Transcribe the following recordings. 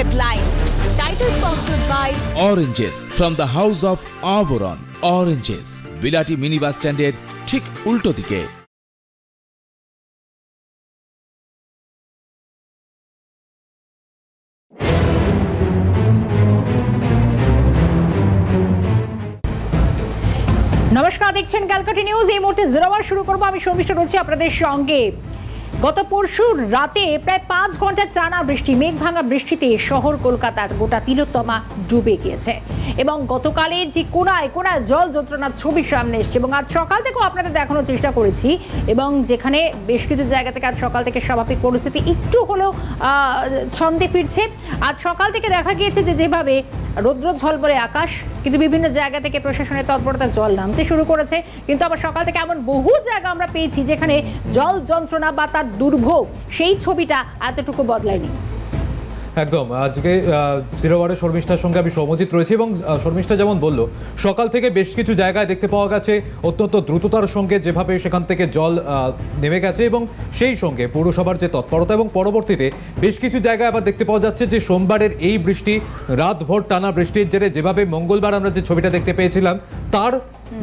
headlines. Title sponsored by oranges from the house of Abaran oranges বিলাটি mini স্ট্যান্ডের ঠিক উল্টো দিকে। নমস্কার দেখছেন ক্যালকাটা নিউজ এই মুহূর্তে জিরো শুরু করব। আমি শর্মিষ্ঠা রয়েছি আপনাদের সঙ্গে। গত পরশু রাতে প্রায় পাঁচ ঘণ্টার টানা বৃষ্টি মেঘ ভাঙা বৃষ্টিতে শহর কলকাতার গোটা তিলোত্তমা ডুবে গিয়েছে। এবং গতকালের যে কোনায় কোনায় জল যন্ত্রণার ছবি সামনে এসছে এবং আজ সকাল থেকেও আপনাদের দেখানোর চেষ্টা করেছি এবং যেখানে বেশ কিছু জায়গা থেকে আজ সকাল থেকে স্বাভাবিক পরিস্থিতি একটু হলেও ছন্দে ফিরছে। আজ সকাল থেকে দেখা গিয়েছে যে যেভাবে রৌদ্র ঝলবলে আকাশ, কিন্তু বিভিন্ন জায়গা থেকে প্রশাসনের তৎপরতা জল নামতে শুরু করেছে। কিন্তু আবার সকাল থেকে এমন বহু জায়গা আমরা পেয়েছি যেখানে জল যন্ত্রণা বা তার দুর্ভোগ, সেই ছবিটা এতটুকু বদলায়নি। একদম, আজকে জিরো শর্মিষ্ঠার সঙ্গে আমি সমজিত রয়েছি এবং শর্মিষ্ঠা যেমন বলল, সকাল থেকে বেশ কিছু জায়গায় দেখতে পাওয়া গেছে, অত্যন্ত দ্রুততার সঙ্গে যেভাবে সেখান থেকে জল নেমে গেছে এবং সেই সঙ্গে পৌরসভার যে তৎপরতা এবং পরবর্তীতে বেশ কিছু জায়গায় আবার দেখতে পাওয়া যাচ্ছে যে সোমবারের এই বৃষ্টি, রাতভর টানা বৃষ্টির জেরে যেভাবে মঙ্গলবার আমরা যে ছবিটা দেখতে পেয়েছিলাম, তার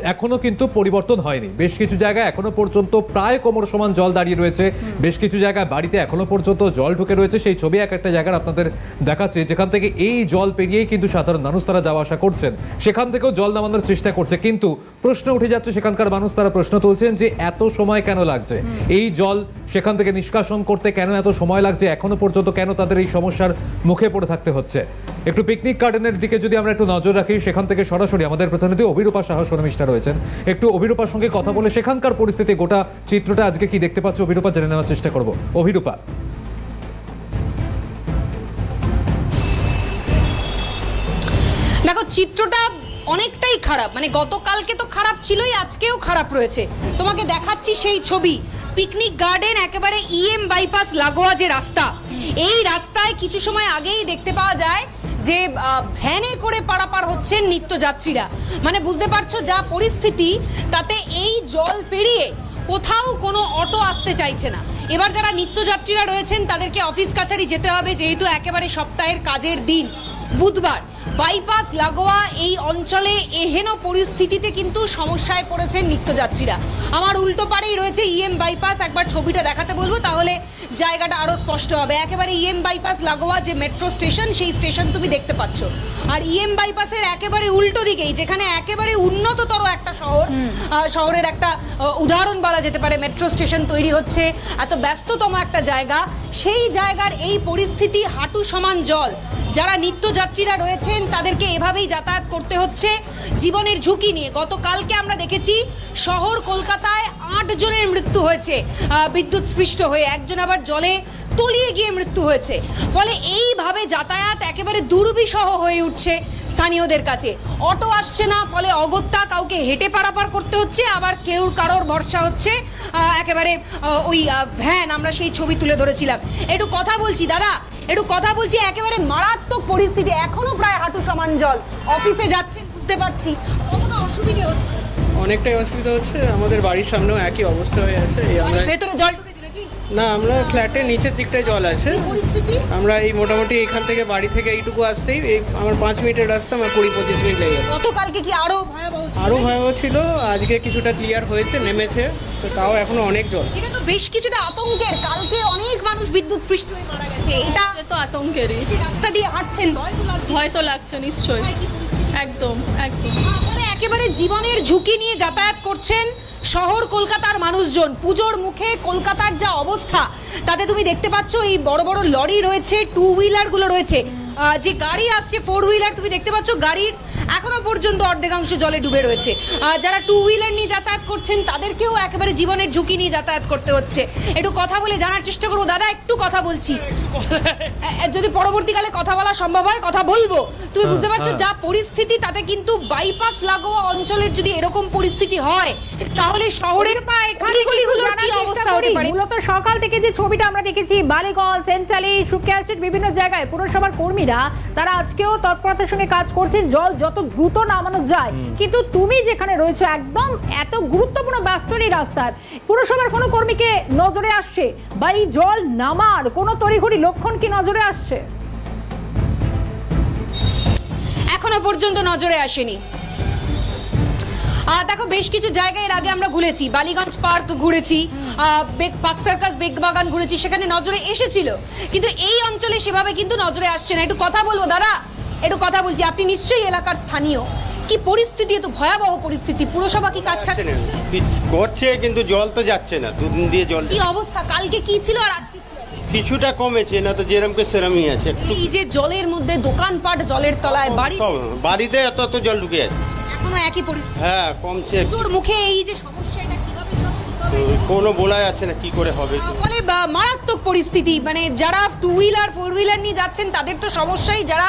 এখনও কিন্তু পরিবর্তন হয়নি। বেশ কিছু জায়গায় এখনও পর্যন্ত প্রায় কোমর সমান জল দাঁড়িয়ে রয়েছে। বেশ কিছু জায়গায় বাড়িতে এখনও পর্যন্ত জল ঢুকে রয়েছে। সেই ছবি এক একটা জায়গার আপনাদের দেখাচ্ছে। যেখান থেকে এই জল পেরিয়েই কিন্তু সাধারণ মানুষ তারা যাওয়া আসা করছেন। সেখান থেকেও জল নামানোর চেষ্টা করছে। কিন্তু প্রশ্ন উঠে যাচ্ছে সেখানকার মানুষ তারা প্রশ্ন তুলছেন যে এত সময় কেন লাগছে? এই জল সেখান থেকে নিষ্কাশন করতে কেন এত সময় লাগছে? এখনও পর্যন্ত কেন তাদের এই সমস্যার মুখে পড়ে থাকতে হচ্ছে? একটু পিকনিক গার্ডেনের দিকে যদি আমরা একটু নজর রাখি সেখান থেকে সরাসরি আমাদের প্রতিনিধি অভিরূপা সাহা শর্মিষ্ঠা রয়েছেন। একটু অভিরূপার সঙ্গে কথা বলে সেখানকার পরিস্থিতি, গোটা চিত্রটা আজকে কি দেখতে পাচ্ছ? অভিরূপা জেনে নেওয়ার চেষ্টা করব। অভিরূপা। দেখো, চিত্রটা অনেকটাই খারাপ। মানে গতকালকে তো খারাপ ছিলই, আজকেও খারাপ রয়েছে। তোমাকে দেখাচ্ছি সেই ছবি। পিকনিক গার্ডেন একেবারে ইএম বাইপাস লাগোয়া যে রাস্তা, এই রাস্তায় কিছু সময় আগেই দেখতে পাওয়া যায় যে ভ্যানে করে পারাপার হচ্ছেন নিত্যযাত্রীরা। মানে বুঝতে পারছ যা পরিস্থিতি, তাতে এই জল পেরিয়ে কোথাও কোনো অটো আসতে চাইছে না। এবার যারা নিত্যযাত্রীরা রয়েছেন, তাদেরকে অফিস কাছারি যেতে হবে, যেহেতু একেবারে সপ্তাহের কাজের দিন, বুধবার। বাইপাস লাগোয়া এই অঞ্চলে এহেন পরিস্থিতিতে কিন্তু সমস্যায় পড়েছেন নিত্যযাত্রীরা। আমার উল্টো পাড়েই রয়েছে ইএম বাইপাস একবার ছবিটা দেখাতে বলব তাহলে জায়গাটা আরও স্পষ্ট হবে। একেবারে ইএম বাইপাস লাগোয়া যে মেট্রো স্টেশন সেই স্টেশন তুমি দেখতে পাচ্ছ। আর ইএম বাইপাসের একেবারে উল্টো দিকেই যেখানে একেবারে উন্নততর একটা শহর শহরের একটা উদাহরণ বলা যেতে পারে মেট্রো স্টেশন তৈরি হচ্ছে এত ব্যস্ততম একটা জায়গা। সেই জায়গার এই পরিস্থিতি হাঁটু সমান জল। যারা নিত্যযাত্রীরা রয়েছেন, তাদেরকে এভাবেই যাতায়াত করতে হচ্ছে। জীবনের ঝুঁকি নিয়ে গতকালকে আমরা দেখেছি, শহর কলকাতায় আট জনের মৃত্যু হয়েছে। বিদ্যুৎ স্পৃষ্ট হয়ে একজন আবার জলে তলিয়ে গিয়ে মৃত্যু হয়েছে। ফলে এইভাবে যাতায়াত একেবারে দুর্বিষহ হয়ে উঠছে স্থানীয়দের কাছে। অটো আসছে না, ফলে অগত্যা কাউকে হেঁটে পারাপার করতে হচ্ছে, আবার কেউ কারোর ভরসা হচ্ছে একেবারে ওই ভ্যান, আমরা সেই ছবি তুলে ধরেছিলাম। একটু কথা বলছি, দাদা। একটু কথা বলছি একেবারে মারাত্মক পরিস্থিতি। এখনও প্রায় হাঁটু সমান জল। অফিসে যাচ্ছেন বুঝতে পারছি। কতটা অসুবিধে হচ্ছে? অনেকটাই অসুবিধা হচ্ছে। আমাদের বাড়ির সামনেও একই অবস্থা হয়ে আছে। এই আমরা ভেতরে জল না আমরা ফ্ল্যাটের নিচের দিকটায় জল আছে। আমরা এই মোটামুটি এখান থেকে বাড়ি থেকে এইটুকু আসতেই এই আমার পাঁচ মিনিটের রাস্তা আমার কুড়ি পঁচিশ মিনিট লেগে গতকালকে কি আরও ভয়াবহ আরও ভয়াবহ ছিল আজকে কিছুটা ক্লিয়ার হয়েছে নেমেছে তো তাও এখনও অনেক জল। এটা তো বেশ কিছুটা আতঙ্কের কালকে অনেক মানুষ বিদ্যুৎ স্পৃষ্ট হয়ে মারা গেছে এটা এটা তো আতঙ্কেরই। রাস্তা দিয়ে হাঁটছেন ভয় তো লাগছে। ভয় তো লাগছে নিশ্চয়ই? একদম একদম। মানে একেবারে জীবনের ঝুঁকি নিয়ে যাতায়াত করছেন শহর, কলকাতার মানুষজন, পুজোর মুখে কলকাতার যা অবস্থা, তাতে তুমি দেখতে পাচ্ছ এই বড় বড় লরি রয়েছে টু হুইলারগুলো রয়েছে। যে গাড়ি আসছে ফোর হুইলার তুমি দেখতে পাচ্ছ গাড়ির এখনও পর্যন্ত অর্ধেকাংশ জলে ডুবে রয়েছে। যারা টু হুইলার নিয়ে যাতায়াত করছেন তাদেরকেও একেবারে জীবনের ঝুঁকি নিয়ে যাতায়াত করতে হচ্ছে। একটু কথা বলে জানার চেষ্টা করব। দাদা একটু কথা বলছি। যদি পরবর্তীকালে কথা বলা সম্ভব হয় কথা বলব। তুমি বুঝতে পারছ যা পরিস্থিতি তাতে কিন্তু বাইপাস লাগোয়া অঞ্চলের যদি এরকম পরিস্থিতি হয় তাহলে শহরের অলিগলিগুলোর কি। হতে পারে। মূলত সকাল থেকে যে ছবিটা আমরা দেখেছি বালিগঞ্জ সেন্ট্রালি সুকিয়া স্ট্রিট বিভিন্ন জায়গায় পুরসভার কর্মীরা তারা আজকেও তৎপরতার সঙ্গে কাজ করছেন। জল যত দ্রুত নামানো যায় কিন্তু তুমি যেখানে রয়েছো একদম এত গুরুত্বপূর্ণ ব্যস্তর এই রাস্তায় পুরসভার কোনো কর্মীকে নজরে আসছে? বা এই জল নামার কোনো তড়িঘড়ি লক্ষণ কি নজরে আসছে? এখনও পর্যন্ত নজরে আসেনি। দেখো বেশ কিছু জায়গায় এর আগে আমরা ঘুরেছি। বালিগঞ্জ পার্ক ঘুরেছি পার্ক সার্কাস বেগবাগান ঘুরেছি সেখানে নজরে এসেছিল। কিন্তু এই অঞ্চলে সেভাবে কিন্তু নজরে আসছে না। একটু কথা বলব দাদা? একটু কথা বলছি। আপনি নিশ্চয়ই এলাকার স্থানীয়। কি পরিস্থিতি এত ভয়াবহ পরিস্থিতি? পুরসভা কি কাজটা যাচ্ছে না। করছে কিন্তু জল তো যাচ্ছে না। দুদিন দিয়ে জল কি অবস্থা? কালকে কি ছিল আর আজকে কিছুটা কমেছে না তো যেরমকে সেরমই আছে। এই যে জলের মধ্যে দোকানপাট জলের তলায় বাড়ি বাড়িতে এত এত জল ঢুকে আছে। এখনও একই পরিস্থিতি হ্যাঁ কমছে। তোর মুখে এই যে সমস্যা এটা কীভাবে সব ঠিক হবে? কোনো বলা যাচ্ছে না কি করে হবে। ফলে বা- মারাত্মক পরিস্থিতি। মানে যারা টু হুইলার ফোর হুইলার নিয়ে যাচ্ছেন তাদের তো সমস্যাই। যারা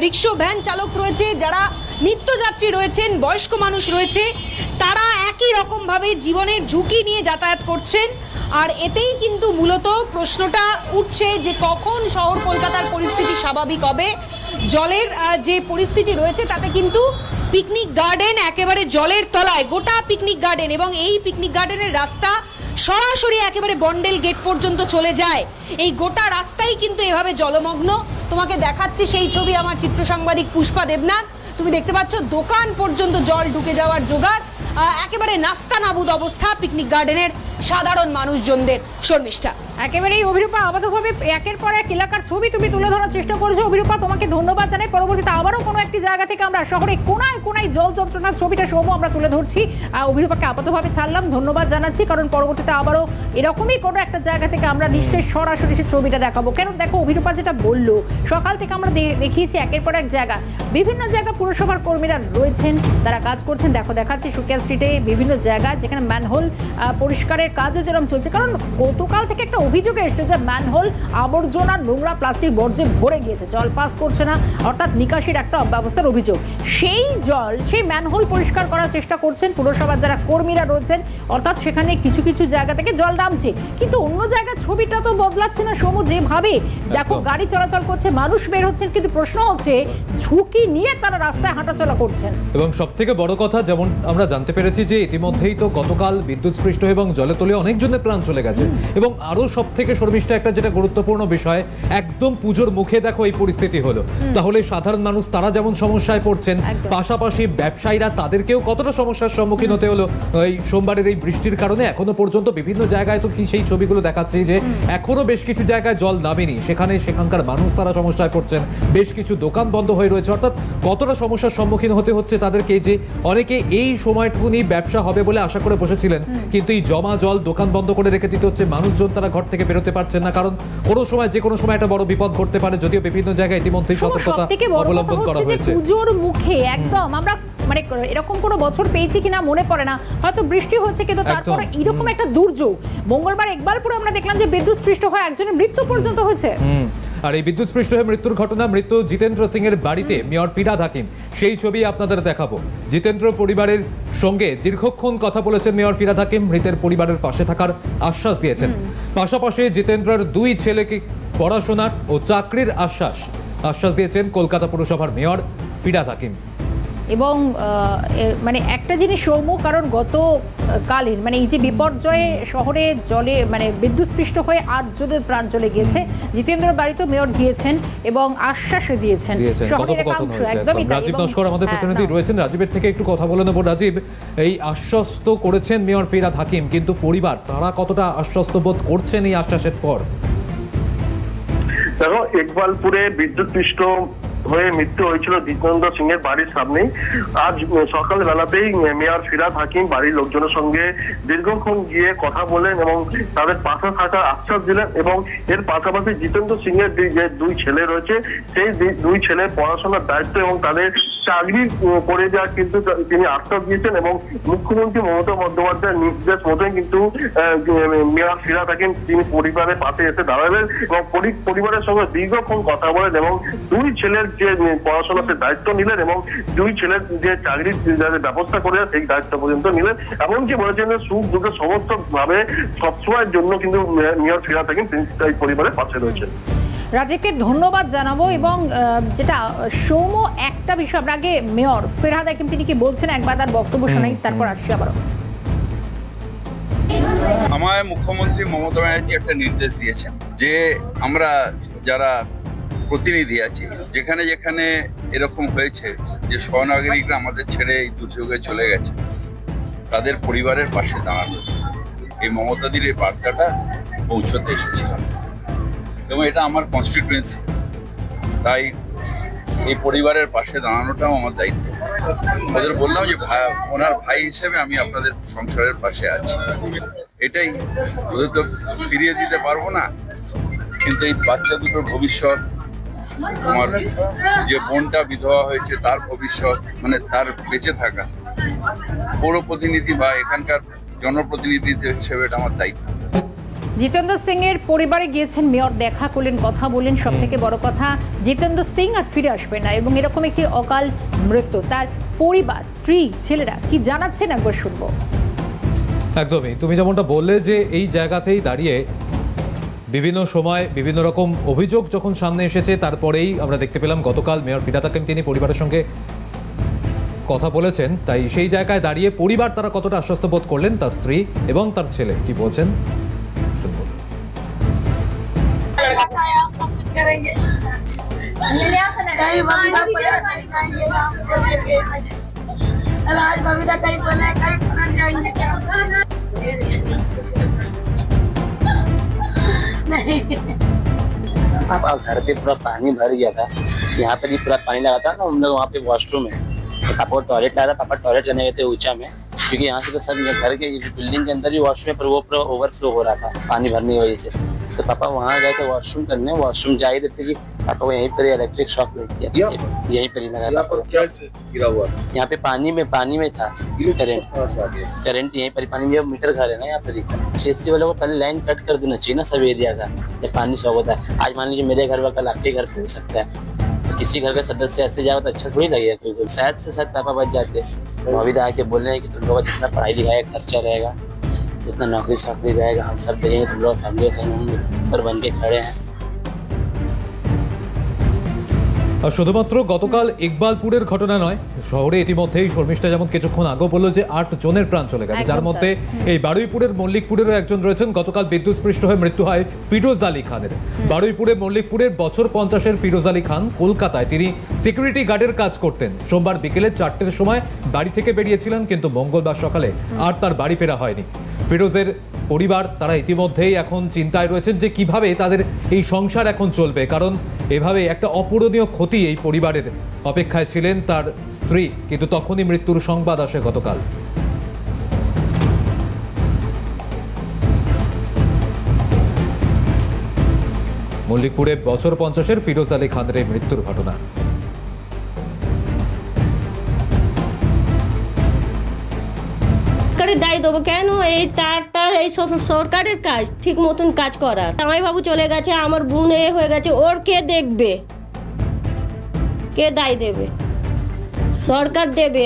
রিক্সো ভ্যান চালক রয়েছে যারা নিত্যযাত্রী রয়েছেন বয়স্ক মানুষ রয়েছে তারা একই রকমভাবে জীবনের ঝুঁকি নিয়ে যাতায়াত করছেন। আর এতেই কিন্তু মূলত প্রশ্নটা উঠছে যে কখন শহর কলকাতার পরিস্থিতি স্বাভাবিক হবে। জলের আহ, যে পরিস্থিতি রয়েছে তাতে কিন্তু পিকনিক গার্ডেন একেবারে জলের তলায়, গোটা পিকনিক গার্ডেন এবং এই পিকনিক গার্ডেনের রাস্তা সরাসরি একেবারে বন্ডেল গেট পর্যন্ত চলে যায়। এই গোটা রাস্তাই কিন্তু এভাবে জলমগ্ন। তোমাকে দেখাচ্ছি সেই ছবি আমার চিত্র সাংবাদিক পুষ্পা দেবনাথ। তুমি দেখতে পাচ্ছ দোকান পর্যন্ত জল ঢুকে যাওয়ার জোগাড়। একেবারে নাস্তা নাবুদ অবস্থা পিকনিক গার্ডেনের সাধারণ মানুষজনদের। শর্মিষ্ঠা একেবারেই অভিরূপা আপাতভাবে একের পর এক এলাকার ছবি তুমি তুলে ধরার চেষ্টা করেছ। অভিরূপা তোমাকে ধন্যবাদ জানাই। পরবর্তীতে আবারও কোনো একটি জায়গা থেকে আমরা শহরে কোনায় কোনায় জল যন্ত্রণার ছবিটা সৌম্য আমরা তুলে ধরছি। অভিরূপাকে আপাতভাবে ছাড়লাম ধন্যবাদ জানাচ্ছি। কারণ পরবর্তীতে আবারও এরকমই কোনো একটা জায়গা থেকে আমরা নিশ্চয়ই সরাসরি সে ছবিটা দেখাবো। কেন দেখো অভিরূপা যেটা বলল সকাল থেকে আমরা দেখিয়েছি একের পর এক জায়গা। বিভিন্ন জায়গা পুরসভার কর্মীরা রয়েছেন তারা কাজ করছেন। দেখো দেখাচ্ছি সুকিয়া স্ট্রিটে বিভিন্ন জায়গায় যেখানে ম্যানহোল পরিষ্কারের কাজও যেরকম চলছে। কারণ গতকাল থেকে একটা অভিযোগ এসছে যে ম্যানহোল আবর্জনা নোংরা প্লাস্টিক বর্জ্যে ভরে গিয়েছে। জল পাস করছে না অর্থাৎ নিকাশির একটা অব্যবস্থার অভিযোগ। সেই জল সেই ম্যানহোল পরিষ্কার করার চেষ্টা করছেন পুরসভার যারা কর্মীরা রয়েছেন অর্থাৎ সেখানে কিছু কিছু জায়গা থেকে জল নামছে। কিন্তু অন্য জায়গার ছবিটা তো বদলাচ্ছে না সমু যেভাবে দেখো গাড়ি চলাচল করছে মানুষ বের হচ্ছেন কিন্তু প্রশ্ন হচ্ছে ঝুঁকি নিয়ে তারা রাস্তায় হাঁটাচলা করছেন। এবং সব থেকে বড় কথা যেমন আমরা জানতে পেরেছি যে ইতিমধ্যেই তো গতকাল বিদ্যুৎ স্পৃষ্ট এবং জলে তলে অনেকজনের প্রাণ চলে গেছে। এবং আরও সব থেকে শর্মিষ্ঠা একটা যেটা গুরুত্বপূর্ণ বিষয় একদম পুজোর মুখে দেখো এই পরিস্থিতি হলো। তাহলে সাধারণ মানুষ তারা যেমন সমস্যায় পড়ছেন পাশাপাশি ব্যবসায়ীরা তাদেরকেও কতটা সমস্যার সম্মুখীন হতে হলো? এই সোমবারের এই বৃষ্টির কারণে এখনও পর্যন্ত বিভিন্ন জায়গায় তো কি সেই ছবিগুলো দেখাচ্ছে যে এখনও বেশ কিছু জায়গায় জল নামেনি। সেখানে সেখানকার মানুষ তারা সমস্যায় পড়ছেন বেশ কিছু দোকান বন্ধ হয়ে রয়েছে। অর্থাৎ কতটা সমস্যার সম্মুখীন হতে হচ্ছে তাদেরকে যে অনেকে এই সময়টুকুনি ব্যবসা হবে বলে আশা করে বসেছিলেন। কিন্তু এই জমা জল দোকান বন্ধ করে রেখে দিতে হচ্ছে মানুষজন তারা ঘর থেকে বেরোতে পারছেন না। কারণ কোনো সময় যে কোনো সময় একটা বড় বিপদ ঘটতে পারে যদিও বিভিন্ন জায়গায় ইতিমধ্যেই সতর্কতা অবলম্বন করা হয়েছে। পুজোর মুখে একদম আমরা মানে এরকম কোনো বছর পেয়েছি কিনা মনে পড়ে না। হয়তো বৃষ্টি হচ্ছে কিন্তু তারপরে এরকম একটা দুর্যোগ। মঙ্গলবার ইকবালপুরে আমরা দেখলাম যে বিদ্যুৎ স্পৃষ্ট হয়ে একজনের মৃত্যু পর্যন্ত হয়েছে। আর এই বিদ্যুৎস্পৃষ্ট হয়ে মৃত্যুর ঘটনা, মৃত্যু জিতেন্দ্র সিং এর বাড়িতে মেয়র ফিরাদ হাকিম সেই ছবি আপনাদের দেখাবো। জিতেন্দ্র পরিবারের সঙ্গে দীর্ঘক্ষণ কথা বলেছেন মেয়র ফিরাদ হাকিম মৃতের পরিবারের পাশে থাকার আশ্বাস দিয়েছেন। পাশাপাশি জিতেন্দ্রর দুই ছেলেকে পড়াশোনার ও চাকরির আশ্বাস আশ্বাস দিয়েছেন কলকাতা পুরসভার মেয়র ফিরাদ হাকিম এবং মানে একটা জিনিস সৌম্য কারণ গত কালীন মানে এই যে বিপর্যয়ে শহরে জলে মানে বিদ্যুৎ স্পৃষ্ট হয়ে আটজনের প্রাণ চলে গিয়েছে। জিতেন্দ্র বাড়িতে মেয়র গিয়েছেন এবং আশ্বাস দিয়েছেন দিয়েছেন। শহরের একাংশ, একদমই রাজীব নস্কর আমাদের হ্যাঁ, প্রতিনিধি রয়েছেন। রাজীবের থেকে একটু কথা বলে নেব। রাজীব এই আশ্বস্ত করেছেন মেয়র ফিরাদ হাকিম কিন্তু পরিবার তারা কতটা আশ্বস্ত বোধ করছেন এই আশ্বাসের পর? দেখো ইকবালপুরে বিদ্যুৎ পৃষ্ঠ হয়ে মৃত্যু হয়েছিল জিতেন্দ্র সিং এর বাড়ির সামনে আজ সকাল বেলাতেই মেয়র ফিরাদ হাকিম বাড়ির লোকজনের সঙ্গে দীর্ঘক্ষণ গিয়ে কথা বলেন এবং তাদের পাশে থাকার আশ্বাস দিলেন এবং এর পাশাপাশি জিতেন্দ্র সিং এর যে দুই ছেলে রয়েছে, সেই দুই- ছেলে পড়াশোনার দায়িত্ব এবং তাদের চাকরি করে দেওয়ার কিন্তু তিনি আশ্বাস দিয়েছেন এবং মুখ্যমন্ত্রী মমতা বন্দ্যোপাধ্যায়ের নির্দেশ মতোই কিন্তু মেয়র ফিরাদ হাকিম তিনি পরিবারের পাশে এসে দাঁড়াবেন এবং পরিবারের সঙ্গে দীর্ঘক্ষণ কথা বলেন এবং দুই ছেলের যে উম, পড়াশোনার দায়িত্ব নিলেন এবং দুই ছেলের যে চাকরির যাদের ব্যবস্থা করে সেই দায়িত্ব পর্যন্ত নিলেন। এমনকি বলেছেন যে সুখ দুঃখে সমস্ত ভাবে সবসময়ের জন্য কিন্তু মেয়র ফিরাদ হাকিম তিনি এই পরিবারের পাশে রয়েছেন। রাজীবকে ধন্যবাদ জানাব এবং আহ, যেটা সৌম্য একটা বিষয় আমরা আগে মেয়র ফেরহাদ হাকিম তিনি কি বলছেন? একবার তার বক্তব্য শোনাই তারপর আসছি আবারও। আমায় মুখ্যমন্ত্রী মমতা ব্যানার্জি একটা নির্দেশ দিয়েছেন যে আমরা যারা প্রতিনিধি আছি যেখানে যেখানে এরকম হয়েছে যে সহনাগরিকরা আমাদের ছেড়ে এই দুর্যোগে চলে গেছে তাদের পরিবারের পাশে দাঁড়ানো এই মমতাদির এই বার্তাটা পৌঁছতে এসেছিলাম। এবং এটা আমার কনস্টিটুয়েন্সি তাই এই পরিবারের পাশে দাঁড়ানোটাও আমার দায়িত্ব। ওদের বললাম যে ভাই, ওনার ভাই হিসেবে আমি আপনাদের সংসারের পাশে আছি। এটাই, ওদের তো ফিরিয়ে দিতে পারব না। কিন্তু এই বাচ্চা দুটোর ভবিষ্যৎ আমার যে বোনটা বিধবা হয়েছে, তার ভবিষ্যৎ মানে তার বেঁচে থাকা। পৌর প্রতিনিধি বা এখানকার জনপ্রতিনিধি হিসেবে এটা আমার দায়িত্ব। জিতেন্দ্র সিং এর পরিবারে গিয়েছেন মেয়র দেখা করলেন কথা বললেন সব থেকে বড় কথা জিতেন্দ্র সিং আর ফিরে আসবে না এবং এরকম একটি অকাল মৃত্যু। তার পরিবার স্ত্রী ছেলেরা কি জানাচ্ছেন? একবার শুনব। একদমই। তুমি যেমনটা বললে যে এই জায়গাতেই দাঁড়িয়ে বিভিন্ন সময় বিভিন্ন রকম অভিযোগ যখন সামনে এসেছে তারপরেই আমরা দেখতে পেলাম গতকাল মেয়র হাকিম তিনি পরিবারের সঙ্গে কথা বলেছেন। তাই সেই জায়গায় দাঁড়িয়ে পরিবার তারা কতটা আশ্বস্ত বোধ করলেন তার স্ত্রী এবং তার ছেলে কি বলছেন? घर पे पूरा पानी भर गया था। यहाँ पे भी पूरा पानी लगा था ना, हम लोग वहाँ पे वॉशरूम है तो पापा टॉयलेट लाया था, पापा टॉयलेट लेने गए थे ऊँचा में। क्योंकि यहाँ से तो सब घर के बिल्डिंग के अंदर भी वॉशरूम है पर वो पूरा ओवरफ्लो हो रहा था पानी भरने की वजह से। तो पापा वहाँ गए थे वॉशरूम करने वॉशरूम जा ही देते कि पापा को यहीं पर इलेक्ट्रिक शॉक लग गया यहीं पर? ही लगा था। क्या गिरा हुआ? यहाँ पे पानी में पानी में था करंट करंट यहीं पर पानी में मीटर घर है ना यहाँ पर ही। सीएससी वालों को पहले लाइन कट कर देना चाहिए ना सब एरिया का जब पानी शॉक होता है। आज मान लीजिए मेरे घर का कल आपके घर पे हो सकता है। तो किसी घर का सदस्य ऐसे जाओ तो अच्छा थोड़ी लगेगा कोई। शायद से शायद पापा बच जाते। अभी तो आके बोल रहे हैं कि तुम लोग का जितना पढ़ाई लिखाई का खर्चा रहेगा, जितना नौकरी चाकरी रहेगा, हम सब देंगे तुम लोग फैमिली से हम ऊपर बन के खड़े हैं। আর শুধুমাত্র গতকাল ইকবালপুরের ঘটনা নয় শহরে ইতিমধ্যেই শর্মিষ্ঠা যেমন কিছুক্ষণ আগেও বলল যে আট জনের প্রাণ চলে গেছে যার মধ্যে এই বারুইপুরের মল্লিকপুরেরও একজন রয়েছেন। গতকাল বিদ্যুৎস্পৃষ্ট হয়ে মৃত্যু হয় ফিরোজ আলী খানের। বারুইপুরে মল্লিকপুরের বছর পঞ্চাশের ফিরোজ আলী খান কলকাতায়। তিনি সিকিউরিটি গার্ডের কাজ করতেন। সোমবার বিকেলে চারটের সময় বাড়ি থেকে বেরিয়েছিলেন কিন্তু মঙ্গলবার সকালে আর তার বাড়ি ফেরা হয়নি। ফিরোজের পরিবার, তারা ইতিমধ্যেই এখন চিন্তায় রয়েছেন যে কীভাবে তাদের এই সংসার এখন চলবে। কারণ এভাবে একটা অপূরণীয় ক্ষতি এই পরিবারের অপেক্ষায় ছিলেন তার স্ত্রী। কিন্তু তখনই মৃত্যুর সংবাদ আসে গতকাল। মল্লিকপুরে বছর পঞ্চাশের ফিরোজ আলী খানের মৃত্যুর ঘটনা। দেবো কেন এই তারটা এই সব সরকারের কাজ ঠিক মতন কাজ করার জামাইবাবু চলে গেছে আমার বোন এ হয়ে গেছে ওর কে দেখবে কে দায় দেবে সরকার দেবে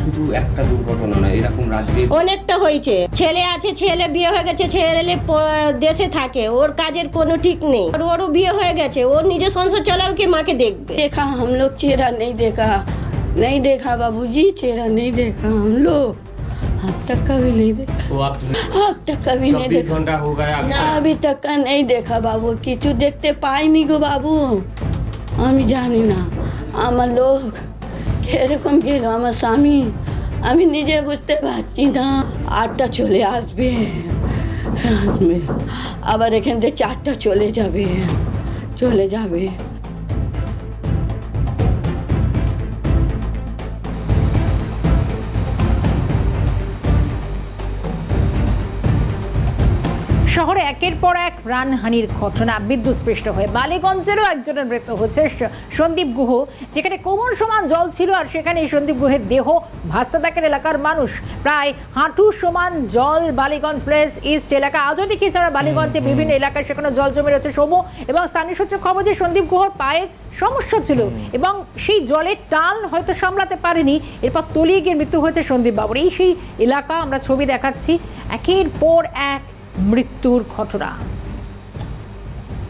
শুধু একটা দুর্ঘটনা না এরকম রাজ্যে অনেকটা হয়েছে ছেলে আছে ছেলে বিয়ে হয়ে গেছে ছেলে প- দেশে থাকে ওর কাজের কোনো ঠিক নেই আর ওরও বিয়ে হয়ে গেছে ওর নিজের সংসার চালাবে কি মাকে দেখবে देखा हम लोग चेहरा नहीं देखा नहीं देखा बाबूजी चेहरा नहीं देखा हम लोग अब तक कभी नहीं देखा तो आप अब तक कभी नहीं चौबीस देखा घंटा हो गया না अभी तक का नहीं देखा বাবু কিছু দেখতে পাইনি গো বাবু আমি জানি না আমার লোক কিরকম গেল আমার স্বামী আমি নিজে বুঝতে পারছি না আটটা চলে আসবে আসবে আবার এখান থেকে চারটা চলে যাবে চলে যাবে শহরে একের পর এক প্রাণহানির ঘটনা বিদ্যুৎস্পৃষ্ট হয়ে বালিগঞ্জেরও একজনের মৃত্যু হচ্ছে সন্দীপ গুহ, যেখানে কোমর সমান জল ছিল আর সেখানে সন্দীপ গুহের দেহ ভাস্তা দেখেন এলাকার মানুষ। প্রায় হাঁটু সমান জল বালিগঞ্জ প্লেস ইস্ট এলাকা। আজও দেখি ছাড়া বালিগঞ্জে বিভিন্ন এলাকায় সেখানে জল জমে রয়েছে সৌম্য এবং স্থানীয় সূত্রে খবর যে সন্দীপ গুহর পায়ের সমস্যা ছিল এবং সেই জলের টান হয়তো সামলাতে পারেনি। এরপর তলিয়ে গিয়ে মৃত্যু হয়েছে সন্দীপ বাবুর। এই সেই এলাকা আমরা ছবি দেখাচ্ছি। একের পর এক মৃত্যুর ঘটনা।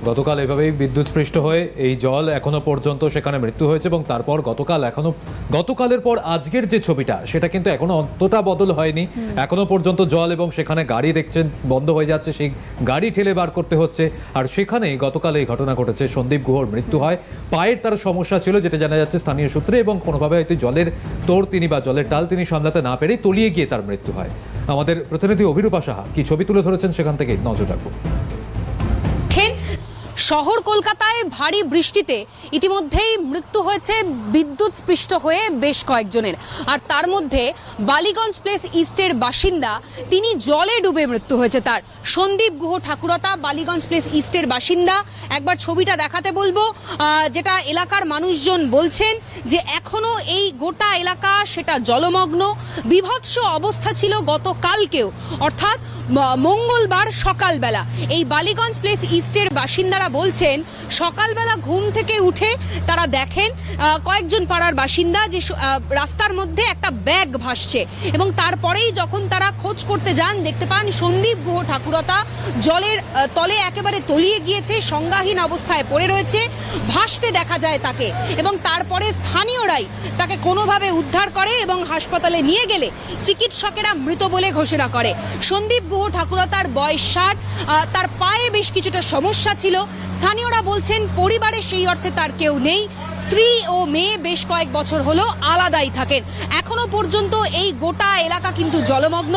গতকাল এভাবেই বিদ্যুৎস্পৃষ্ট হয়ে এই জল এখনও পর্যন্ত সেখানে মৃত্যু হয়েছে এবং তারপর গতকাল এখনও গতকালের পর আজকের যে ছবিটা সেটা কিন্তু এখনও অতটা বদল হয়নি। এখনও পর্যন্ত জল এবং সেখানে গাড়ি দেখছেন বন্ধ হয়ে যাচ্ছে সেই গাড়ি ঠেলে বার করতে হচ্ছে। আর সেখানেই গতকাল এই ঘটনা ঘটেছে সন্দীপ গুহর মৃত্যু হয়। পায়ের তার সমস্যা ছিল যেটা জানা যাচ্ছে স্থানীয় সূত্রে এবং কোনোভাবে হয়তো জলের তোর তিনি বা জলের টাল তিনি সামলাতে না পেরেই তলিয়ে গিয়ে তার মৃত্যু হয়। আমাদের প্রতিনিধি অভিরূপা সাহা কি ছবি তুলে ধরেছেন সেখান থেকে নজর রাখব। শহর কলকাতায় ভারী বৃষ্টিতে ইতিমধ্যেই মৃত্যু হয়েছে বিদ্যুৎ স্পৃষ্ট হয়ে বেশ কয়েকজনের। আর তার মধ্যে বালিগঞ্জ প্লেস ইস্টের বাসিন্দা, তিনি জলে ডুবে মৃত্যু হয়েছে তার। সন্দীপ গুহ ঠাকুরতা, বালিগঞ্জ প্লেস ইস্টের বাসিন্দা। একবার ছবিটা দেখাতে বলব যেটা এলাকার মানুষজন বলছেন যে এখনও এই গোটা এলাকা সেটা জলমগ্ন। বিভৎস অবস্থা ছিল গতকালকেও। অর্থাৎ মঙ্গলবার সকালবেলা। এই বালিগঞ্জ প্লেস ইস্টের বাসিন্দারা বলছেন, সকালবেলা ঘুম থেকে উঠে তারা দেখেন কয়েকজন পাড়ার বাসিন্দা যে রাস্তার মধ্যে একটা ব্যাগ ভাসছে এবং তারপরেই যখন তারা খোঁজ করতে যান, দেখতে পান সন্দীপ গুহ ঠাকুরতা জলের তলে একেবারে তলিয়ে গিয়েছে, সংজ্ঞাহীন অবস্থায় পড়ে রয়েছে, ভাসতে দেখা যায় তাকে এবং তারপরে স্থানীয়রাই তাকে কোনোভাবে উদ্ধার করে এবং হাসপাতালে নিয়ে গেলে চিকিৎসকেরা মৃত বলে ঘোষণা করে। সন্দীপ গুহ ঠাকুরতার বয়স ষাট তার পায়ে বেশ কিছুটা সমস্যা ছিল। স্থানীয়রা বলছেন, পরিবারে সেই অর্থে তার কেউ নেই। স্ত্রী ও মেয়ে বেশ কয়েক বছর হলো আলাদাই থাকেন। এখনও পর্যন্ত এই গোটা এলাকা কিন্তু জলমগ্ন।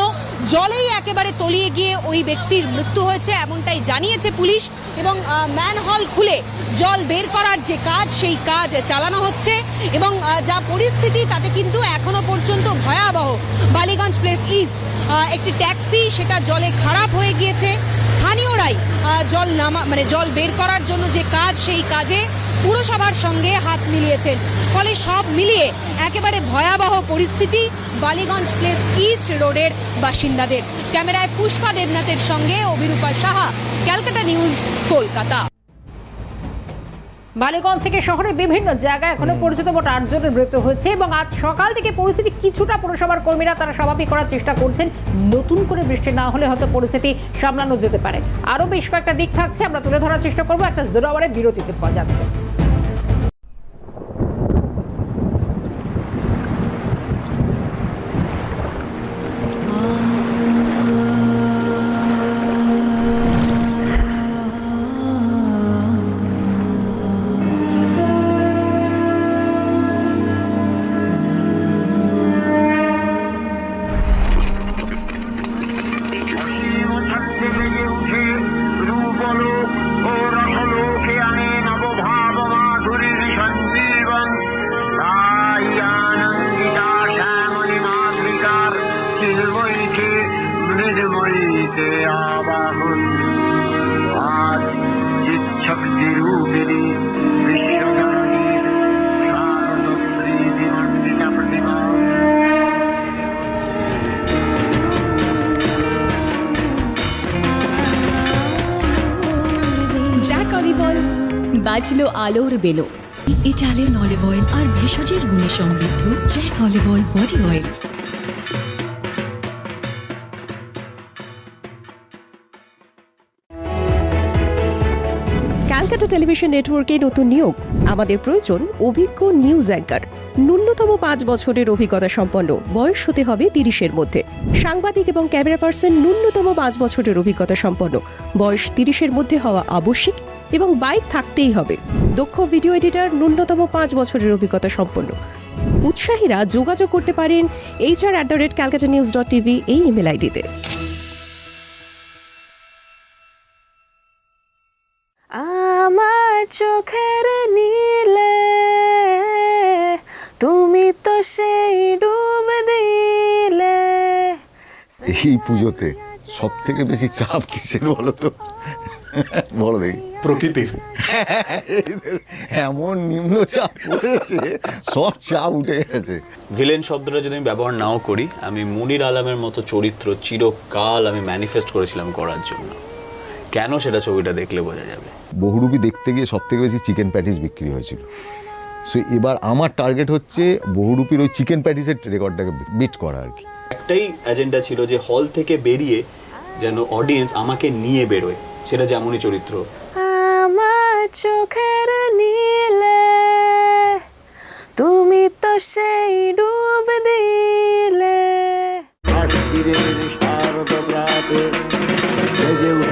জলেই একেবারে তলিয়ে গিয়ে ওই ব্যক্তির মৃত্যু হয়েছে এমনটাই জানিয়েছে পুলিশ এবং ম্যানহল খুলে জল বের করার যে কাজ, সেই কাজ চালানো হচ্ছে এবং যা পরিস্থিতি তাতে কিন্তু এখনও পর্যন্ত ভয়াবহ। বালিগঞ্জ প্লেস ইস্ট একটি ট্যাক্সি সেটা জলে খারাপ হয়ে গিয়েছে। স্থানীয়রাই জল নামা মানে জল বের করার জন্য যে কাজ, সেই কাজে পুরসভার সঙ্গে হাত মিলিয়েছেন। ফলে সব মিলিয়ে একেবারে ভয়াবহ পরিস্থিতি বালিগঞ্জ প্লেস ইস্ট রোডের বাসিন্দাদের। ক্যামেরায় পুষ্পা দেবনাথের সঙ্গে অভিরূপা সাহা ক্যালকাটা নিউজ কলকাতা। বালিগঞ্জ থেকে শহরে বিভিন্ন জায়গায় এখনও পর্যন্ত মোট আটজনের মৃত্যু হয়েছে এবং আজ সকাল থেকে পরিস্থিতি কিছুটা পুরসভার কর্মীরা তারা স্বাভাবিক করার চেষ্টা করছেন। নতুন করে বৃষ্টি না হলে হয়তো পরিস্থিতি সামলানো যেতে পারে। আরও বেশ কয়েকটা দিক থাকছে আমরা তুলে ধরার চেষ্টা করব। একটা জিরো আওয়ারে বিরতিতে পাওয়া যাচ্ছে। বিমণ্ডিতা প্রতিমা জ্যাক অলিভ অয়েল বাজলো আলোর বেলো। ইটালিয়ান অলিভ অয়েল আর ভেষজের গুণে সমৃদ্ধ Jack olive oil body oil television নেটওয়ার্কে নতুন নিয়োগ। আমাদের প্রয়োজন অভিজ্ঞ নিউজ অ্যাঙ্কার। ন্যূনতম পাঁচ বছরের অভিজ্ঞতা সম্পন্ন। বয়স হতে হবে তিরিশের মধ্যে। সাংবাদিক এবং ক্যামেরা পার্সন ন্যূনতম পাঁচ বছরের অভিজ্ঞতা সম্পন্ন। বয়স তিরিশের মধ্যে হওয়া আবশ্যিক এবং বাইক থাকতেই হবে। দক্ষ ভিডিও এডিটার ন্যূনতম পাঁচ বছরের অভিজ্ঞতা সম্পন্ন। উৎসাহীরা যোগাযোগ করতে পারেন HR at the rate Calcutta news dot TV এই ইমেল আইডিতে। চোখের নীলে তুমি তো সেই ডুব দিলে। এই পুজোতে সব থেকে বেশি চাপ কিসের বলো তো? বলো দেখি। প্রকৃতির। এমন নিম্ন চাপ পড়েছে সব চাপ উঠে গেছে। ভিলেন শব্দটা যদি আমি ব্যবহার নাও করি আমি মুনির আলমের মতো চরিত্র চিরকাল আমি ম্যানিফেস্ট করেছিলাম করার জন্য। কেন সেটা ছবিটা দেখলে বোঝা যাবে? বহুরূপী দেখতে গিয়ে সব থেকে বেশি চিকেন প্যাটিস বিক্রি হয়েছিল। সো এবার আমার টার্গেট হচ্ছে বহুরূপীর ওই চিকেন প্যাটিসের রেকর্ডটাকে বিট করা আর কি। একটাই এজেন্ডা ছিল যে হল থেকে বেরিয়ে যেন অডিয়েন্স আমাকে নিয়ে বেরোয় সেটা যেমনই চরিত্র। আমার চোখের নীলে তুমি তো সেই ডুব দিলে।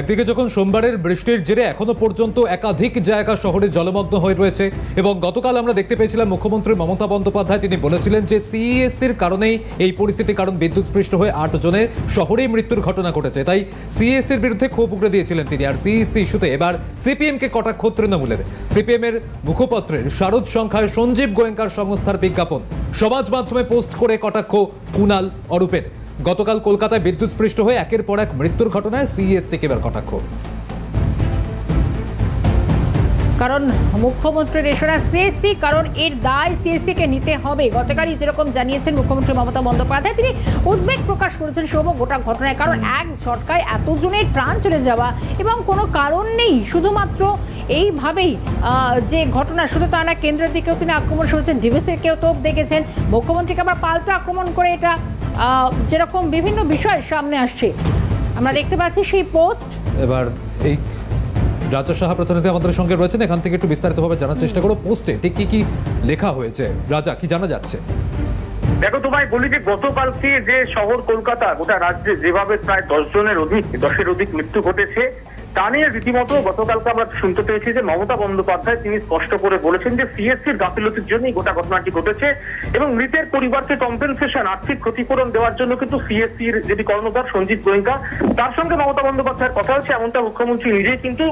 একদিকে যখন সোমবারের বৃষ্টির জেরে এখনও পর্যন্ত একাধিক জায়গা শহরে জলমগ্ন হয়ে রয়েছে এবং গতকাল আমরা দেখতে পেয়েছিলাম মুখ্যমন্ত্রী মমতা বন্দ্যোপাধ্যায়, তিনি বলেছিলেন যে সিএসসির কারণেই এই পরিস্থিতি, কারণ বিদ্যুৎস্পৃষ্ট হয়ে আট জনের শহরেই মৃত্যুর ঘটনা ঘটেছে। তাই সিএসসির বিরুদ্ধে ক্ষোভ উগড়ে দিয়েছিলেন তিনি। আর সিইসি ইস্যুতে এবার সিপিএমকে কটাক্ষ তৃণমূলের। সিপিএম এর মুখপত্রের শারদ সংখ্যায় সঞ্জীব গোয়েঙ্কার সংস্থার বিজ্ঞাপন। সমাজ মাধ্যমে পোস্ট করে কটাক্ষ কুনাল অরূপের। গতকাল কলকাতায় বিদ্যুৎস্পৃষ্ট হয়ে একের পর এক মৃত্যুর ঘটনায় সিএসসিকে এবার কটাক্ষ। কারণ মুখ্যমন্ত্রীর এসরা সিএসসি, কারণ এর দায় সিএসসি কে নিতে হবে। গতকালই যেরকম জানিয়েছেন মুখ্যমন্ত্রী মমতা বন্দ্যোপাধ্যায়, তিনি উদ্বেগ প্রকাশ করেছেন সৌম গোটা ঘটনায়, কারণ এক ঝটকায় এতজনের প্রাণ চলে যাওয়া এবং কোনো কারণ নেই। শুধুমাত্র এইভাবেই যে ঘটনা, শুধু তা না, কেন্দ্রের দিকেও তিনি আক্রমণ করেছেন ডিভিসিকেও তোপ দেখেছেন, মুখ্যমন্ত্রীকে আবার পাল্টা আক্রমণ করে এটা যেরকম বিভিন্ন বিষয় সামনে আসছে। আমরা দেখতে পাচ্ছি সেই পোস্ট। এবার এই রাজা সাহা প্রতিনিধি আমাদের সঙ্গে রয়েছেন। এখান থেকে একটু বিস্তারিতভাবে জানার চেষ্টা করো পোস্টে ঠিক কি কি লেখা হয়েছে? রাজা কি জানা যাচ্ছে? দেখো তোমায় বলি যে গতকালকে যে শহর কলকাতা গোটা রাজ্যে যেভাবে প্রায় দশ জনের অধিক দশের অধিক মৃত্যু ঘটেছে তা নিয়ে রীতিমতো গতকালকে আমরা শুনতে পেয়েছি যে মমতা বন্দ্যোপাধ্যায় তিনি স্পষ্ট করে বলেছেন যে সিএসসির গাফিলতির জন্যই গোটা ঘটনাটি ঘটেছে এবং মৃতের পরিবারকে কম্পেনসেশন আর্থিক ক্ষতিপূরণ দেওয়ার জন্য কিন্তু সিএসসির যেটি কর্ণধার সঞ্জিত গোয়েঙ্কা, তার সঙ্গে মমতা বন্দ্যোপাধ্যায়ের কথা হচ্ছে এমনটা মুখ্যমন্ত্রী নিজেই কিন্তু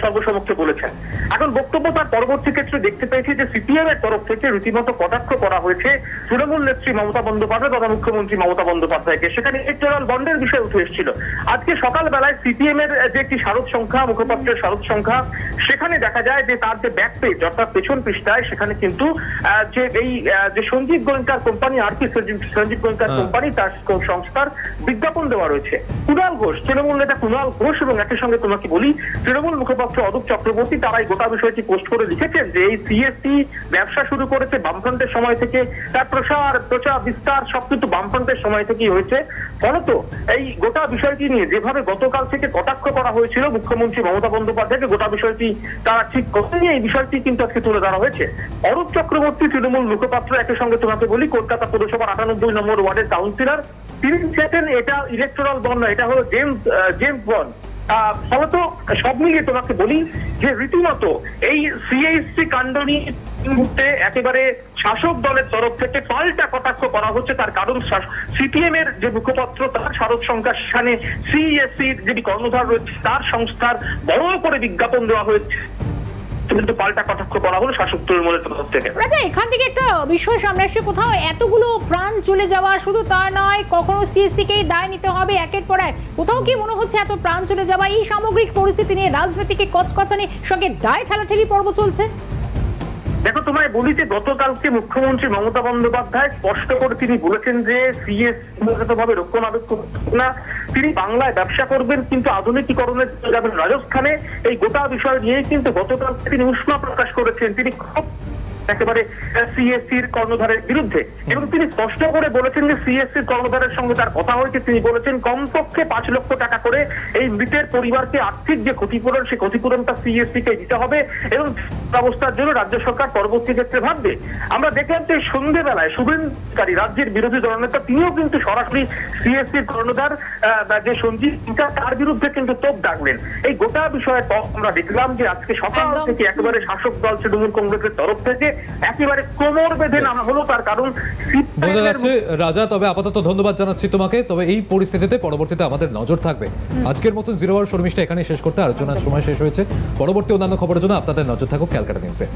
সর্বসমক্ষে বলেছেন। এখন বক্তব্য তার পরবর্তী ক্ষেত্রে দেখতে পেয়েছি যে সিপিএম এর তরফ থেকে রীতিমতো কটাক্ষ করা হয়েছে তৃণমূল নেত্রী মমতা বন্দ্যোপাধ্যায়, তথা মুখ্যমন্ত্রী মমতা বন্দ্যোপাধ্যায়কে। সেখানে ইলেকটোরাল বন্ডের বিষয় উঠে এসেছিল। আজকে সকালবেলায় সিপিএম এর যে একটি স্মারক সংখ্যা মুখপাত্রের স্মারক সংখ্যা সেখানে দেখা যায় যে তার যে ব্যাক পেজ অর্থাৎ পেছন পৃষ্ঠায় সেখানে কিন্তু যে এই যে সঞ্জীব গোয়েঙ্কার কোম্পানি আর কি সঞ্জীব- গোয়েঙ্কার হ্যাঁ। কোম্পানি তার সংস্থার বিজ্ঞাপন দেওয়া রয়েছে। কুণাল ঘোষ তৃণমূল নেতা কুণাল ঘোষ এবং একই সঙ্গে তোমাকে বলি তৃণমূল মুখপাত্র অদূপ চক্রবর্তী তারা এই গোটা বিষয়টি পোস্ট করে লিখেছেন যে এই সিএসসি ব্যবসা শুরু করেছে বামফ্রন্টের সময় থেকে। তার প্রসার প্রচার বিস্তার সব কিন্তু বামফ্রন্টের সময় থেকেই হয়েছে। ফলত এই গোটা বিষয়টি নিয়ে যেভাবে গতকাল থেকে কটাক্ষ করা হয়েছিল মুখ্যমন্ত্রী মমতা বন্দ্যোপাধ্যায়কে গোটা বিষয়টি তারা ঠিক করেনি এই বিষয়টি কিন্তু আজকে তুলে ধরা হয়েছে। অরূপ চক্রবর্তী, তৃণমূল মুখপাত্র একই সঙ্গে তোমাকে বলি কলকাতা পৌরসভার আটানব্বই নম্বর ওয়ার্ডের কাউন্সিলর তিনি চেয়েছেন এটা ইলেকট্রাল বন্ড না, এটা হলো জেমস জেমস বন্ড ফলত সব মিলিয়ে তোমাকে বলি যে রীতিমতো এই সিএইচসি কাণ্ড নিয়ে মুহূর্তে একেবারে শাসক দলের তরফ থেকে পাল্টা কটাক্ষ করা হচ্ছে। তার কারণ সিপিএম এর যে মুখপত্র, তার শারদ সংখ্যার সেখানে সিএসসির যেটি কর্ণধার রয়েছে, তার সংস্থার বড় করে বিজ্ঞাপন দেওয়া হয়েছে। কিন্তু পাল্টা কটাক্ষ করা হলো, শাসক তৃণমূলের থেকে। রাজা, এখান থেকে একটা বিষয় সামনে কোথাও এতগুলো প্রাণ চলে যাওয়া শুধু তা নয়, কখনো সিএসসি কেই দায় নিতে হবে একের পর এক। কোথাও কি মনে হচ্ছে এত প্রাণ চলে যাওয়া? এই সামগ্রিক পরিস্থিতি নিয়ে রাজনীতিকে কচকচানি, সঙ্গে দায় ঠেলাঠেলি পর্ব চলছে। দেখো, তোমায় বলি যে গতকালকে মুখ্যমন্ত্রী মমতা বন্দ্যোপাধ্যায় স্পষ্ট করে তিনি বলেছেন যে সিএস ভাবে রক্ষণাবেক্ষণ না। তিনি বাংলায় ব্যবসা করবেন, কিন্তু আধুনিকীকরণের যাবেন রাজস্থানে। এই গোটা বিষয় নিয়ে কিন্তু গতকালকে তিনি উষ্মা প্রকাশ করেছেন। তিনি খুব একেবারে সিএসসির কর্ণধারের বিরুদ্ধে। এবং তিনি স্পষ্ট করে বলেছেন যে সিএসসির কর্ণধারের সঙ্গে তার কথা হয়েছে। তিনি বলেছেন কমপক্ষে পাঁচ লক্ষ টাকা করে এই মৃতের পরিবারকে আর্থিক যে ক্ষতিপূরণ সেই ক্ষতিপূরণটা সিএসসি কে দিতে হবে এবং ব্যবস্থার জন্য রাজ্য সরকার পরবর্তী ক্ষেত্রে ভাববে। আমরা দেখলাম যে সন্ধ্যেবেলায় শুভেন্দুকারী রাজ্যের বিরোধী দলনেতা তিনিও কিন্তু সরাসরি সিএসসির কর্ণধার যে সঞ্জীব তার বিরুদ্ধে কিন্তু তোপ ডাকলেন। এই গোটা বিষয়ে আমরা দেখলাম যে আজকে সকাল থেকে একেবারে শাসক দল তৃণমূল কংগ্রেসের তরফ থেকে একেবারে কোমর বেঁধে নামা হলো তার কারণ বোঝা যাচ্ছে রাজা তবে আপাতত ধন্যবাদ জানাচ্ছি তোমাকে। তবে এই পরিস্থিতিতে পরবর্তীতে আমাদের নজর থাকবে। আজকের মতন জিরো আওয়ার শর্মিষ্ঠা এখানে শেষ করতে। আলোচনার সময় শেষ হয়েছে। পরবর্তী অন্যান্য খবরের জন্য আপনাদের নজর থাকুক ক্যালকাটা নিউজে।